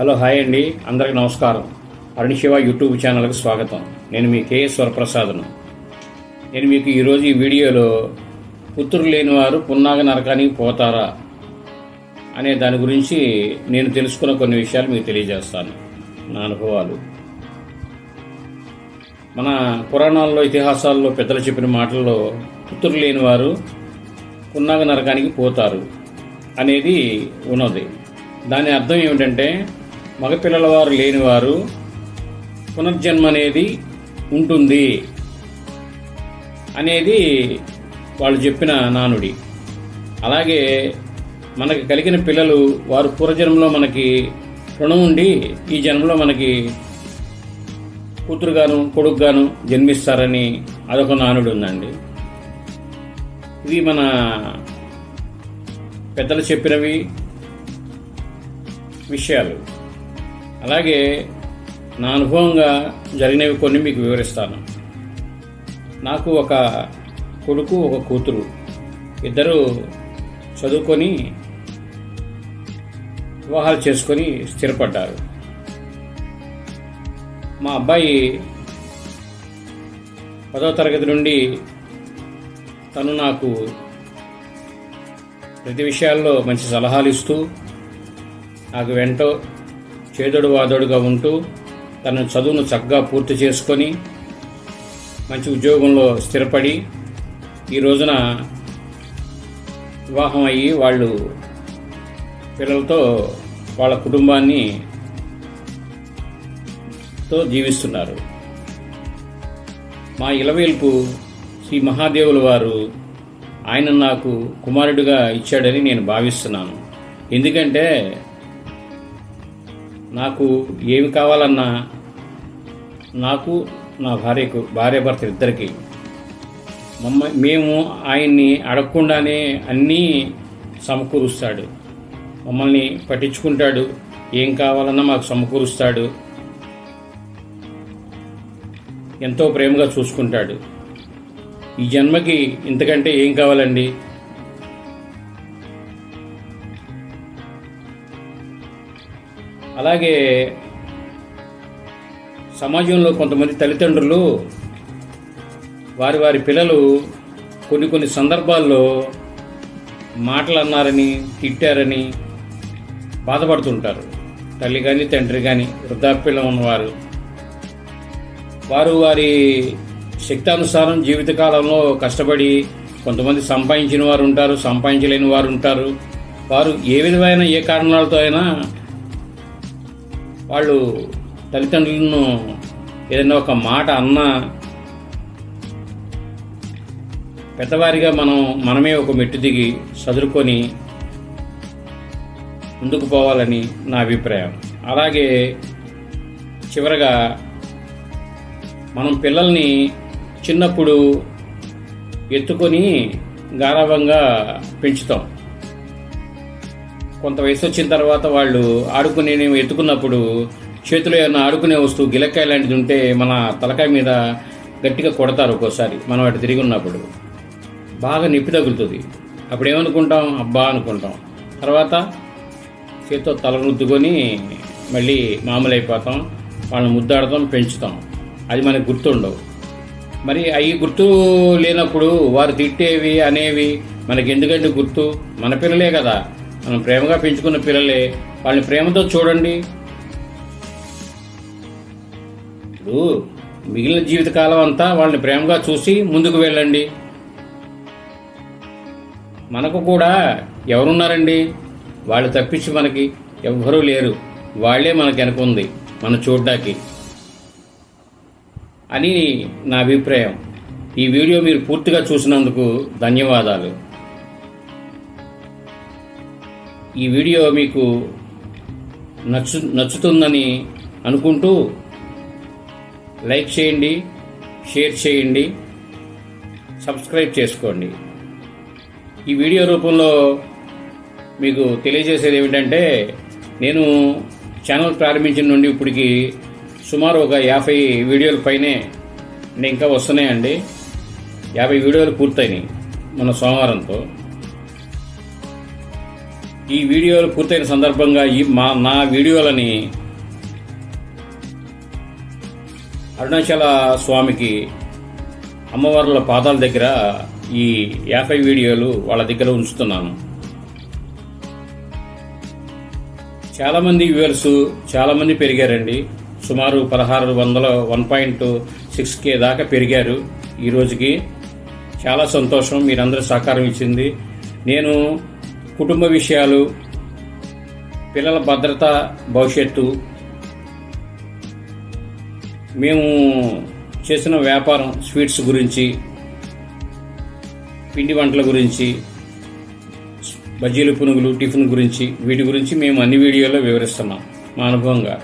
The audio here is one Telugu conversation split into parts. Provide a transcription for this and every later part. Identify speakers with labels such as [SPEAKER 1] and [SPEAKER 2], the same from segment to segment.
[SPEAKER 1] హలో హాయ్ అండి. అందరికి నమస్కారం. అరుణ్ శివ యూట్యూబ్ ఛానల్కి స్వాగతం. నేను మీ కేఎస్ వరప్రసాద్ను. నేను మీకు ఈరోజు ఈ వీడియోలో పుత్రులు లేని వారు పున్నాగ నరకానికి పోతారా అనే దాని గురించి నేను తెలుసుకున్న కొన్ని విషయాలు మీకు తెలియజేస్తాను. నా అనుభవాలు. మన పురాణాల్లో ఇతిహాసాల్లో పెద్దలు చెప్పిన మాటల్లో పుత్రులు లేని వారు పున్నాగ నరకానికి పోతారు అనేది ఉన్నది. దాని అర్థం ఏమిటంటే మగపిల్లల వారు లేనివారు పునర్జన్మ అనేది ఉంటుంది అనేది వాళ్ళు చెప్పిన నానుడి. అలాగే మనకి కలిగిన పిల్లలు వారు పూర్వజన్మలో మనకి రుణం ఉండి ఈ జన్మలో మనకి కూతురుగాను కొడుకుగాను జన్మిస్తారని అదొక నానుడు ఉందండి. ఇవి మన పెద్దలు చెప్పినవి విషయాలు. అలాగే నా అనుభవంగా జరిగినవి కొన్ని మీకు వివరిస్తాను. నాకు ఒక కొడుకు ఒక కూతురు. ఇద్దరు చదువుకొని వివాహాలు చేసుకొని స్థిరపడ్డారు. మా అబ్బాయి పదో తరగతి నుండి తను నాకు ప్రతి విషయాల్లో మంచి సలహాలు ఇస్తూ నాకు వెంటో చేదుడు వాదోడుగా ఉంటూ తన చదువును చక్కగా పూర్తి చేసుకొని మంచి ఉద్యోగంలో స్థిరపడి ఈ రోజున వివాహం అయ్యి వాళ్ళు పిల్లలతో వాళ్ళ కుటుంబాన్ని తో జీవిస్తున్నారు. మా ఇలవేల్పు శ్రీ మహాదేవుల వారు ఆయన నాకు కుమారుడిగా ఇచ్చాడని నేను భావిస్తున్నాను. ఎందుకంటే నాకు ఏమి కావాలన్నా నాకు నా భార్యకు భార్య భర్త ఇద్దరికి మమ్మ మేము ఆయన్ని అడగకుండానే అన్నీ సమకూరుస్తాడు. మమ్మల్ని పట్టించుకుంటాడు. ఏం కావాలన్నా మాకు సమకూరుస్తాడు. ఎంతో ప్రేమగా చూసుకుంటాడు. ఈ జన్మకి ఇంతకంటే ఏం కావాలండి? అలాగే సమాజంలో కొంతమంది తల్లిదండ్రులు వారి వారి పిల్లలు కొన్ని కొన్ని సందర్భాల్లో మాటలు అన్నారని తిట్టారని బాధపడుతుంటారు. తల్లి కానీ తండ్రి కానీ వృద్ధాప్యంలో ఉన్నవారు. వారు వారి శక్తానుసారం జీవితకాలంలో కష్టపడి కొంతమంది సంపాదించిన వారు ఉంటారు సంపాదించలేని వారు ఉంటారు. వారు ఏ విధమైన ఏ కారణాలతో అయినా వాళ్ళు తల్లిదండ్రులను ఏదైనా ఒక మాట అన్నా పెద్దవారిగా మనం మనమే ఒక మెట్టు దిగి చదువుకొని ముందుకు పోవాలని నా అభిప్రాయం. అలాగే చివరగా మనం పిల్లల్ని చిన్నప్పుడు ఎత్తుకొని గారవంగా పెంచుతాం. కొంత వయసు వచ్చిన తర్వాత వాళ్ళు ఆడుకునే ఎత్తుకున్నప్పుడు చేతిలో ఏమైనా ఆడుకునే వస్తువు గిలక్కాయ లాంటిది ఉంటే మన తలకాయ మీద గట్టిగా కొడతారు ఒక్కోసారి మనం అటు తిరిగి ఉన్నప్పుడు. బాగా నొప్పి తగులుతుంది. అప్పుడు ఏమనుకుంటాం? అబ్బా అనుకుంటాం. తర్వాత చేతితో తల రుద్దుకొని మళ్ళీ మామూలు అయిపోతాం వాళ్ళని ముద్దాడతాం పెంచుతాం. అది మనకు గుర్తుండవు. మరి అవి గుర్తు లేనప్పుడు వారు తిట్టేవి అనేవి మనకి ఎందుకంటే గుర్తు? మన పిల్లలే కదా. మనం ప్రేమగా పెంచుకున్న పిల్లలే వాళ్ళని ప్రేమతో చూడండి. ఇప్పుడు మిగిలిన జీవితకాలం అంతా వాళ్ళని ప్రేమగా చూసి ముందుకు వెళ్ళండి. మనకు కూడా ఎవరున్నారండి? వాళ్ళు తప్పించి మనకి ఎవ్వరూ లేరు. వాళ్ళే మనకు వెనక మనం చూడ్డానికి. అని నా అభిప్రాయం. ఈ వీడియో మీరు పూర్తిగా చూసినందుకు ధన్యవాదాలు. ఈ వీడియో మీకు నచ్చు నచ్చుతుందని అనుకుంటూ లైక్ చేయండి షేర్ చేయండి సబ్స్క్రైబ్ చేసుకోండి. ఈ వీడియో రూపంలో మీకు తెలియజేసేది ఏమిటంటే నేను ఛానల్ ప్రారంభించిన నుండి ఇప్పటికి సుమారు ఒక యాభై వీడియోల పైనే ఇంకా వస్తున్నాయండి. యాభై వీడియోలు పూర్తయినాయి మన సోమవారంతో. ఈ వీడియోలు పూర్తయిన సందర్భంగా ఈ మా నా వీడియోలని అరుణాచల స్వామికి అమ్మవార్ల పాదాల దగ్గర ఈ యాభై వీడియోలు వాళ్ళ దగ్గర ఉంచుతున్నాను. చాలామంది వ్యూవర్స్ చాలామంది పెరిగారండి. సుమారు పదహారు వందల వన్ పాయింట్ సిక్స్ కే దాకా పెరిగారు ఈ రోజుకి. చాలా సంతోషం మీరందరూ సహకారం ఇచ్చింది. నేను కుటుంబ విషయాలు పిల్లల భద్రత భవిష్యత్తు. మేము చేసిన వ్యాపారం స్వీట్స్ గురించి పిండి వంటల గురించి బజ్జీలు పునుగులు టిఫిన్ గురించి వీటి గురించి మేము అన్ని వీడియోలో వివరిస్తున్నాం మా అనుభవంగా.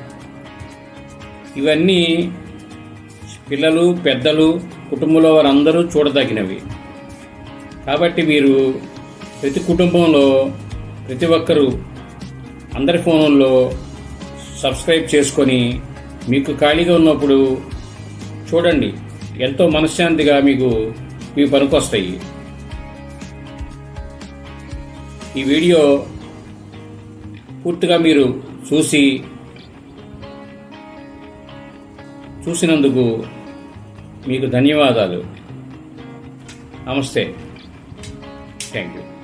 [SPEAKER 1] ఇవన్నీ పిల్లలు పెద్దలు కుటుంబంలో వారందరూ చూడదగినవి. కాబట్టి మీరు ప్రతి కుటుంబంలో ప్రతి ఒక్కరూ అందరి ఫోన్లో సబ్స్క్రైబ్ చేసుకొని మీకు ఖాళీగా ఉన్నప్పుడు చూడండి. ఎంతో మనశ్శాంతిగా మీకు ఇవి పనికొస్తాయి. ఈ వీడియో పూర్తిగా మీరు చూసి చూసినందుకు మీకు ధన్యవాదాలు. నమస్తే. Thank you.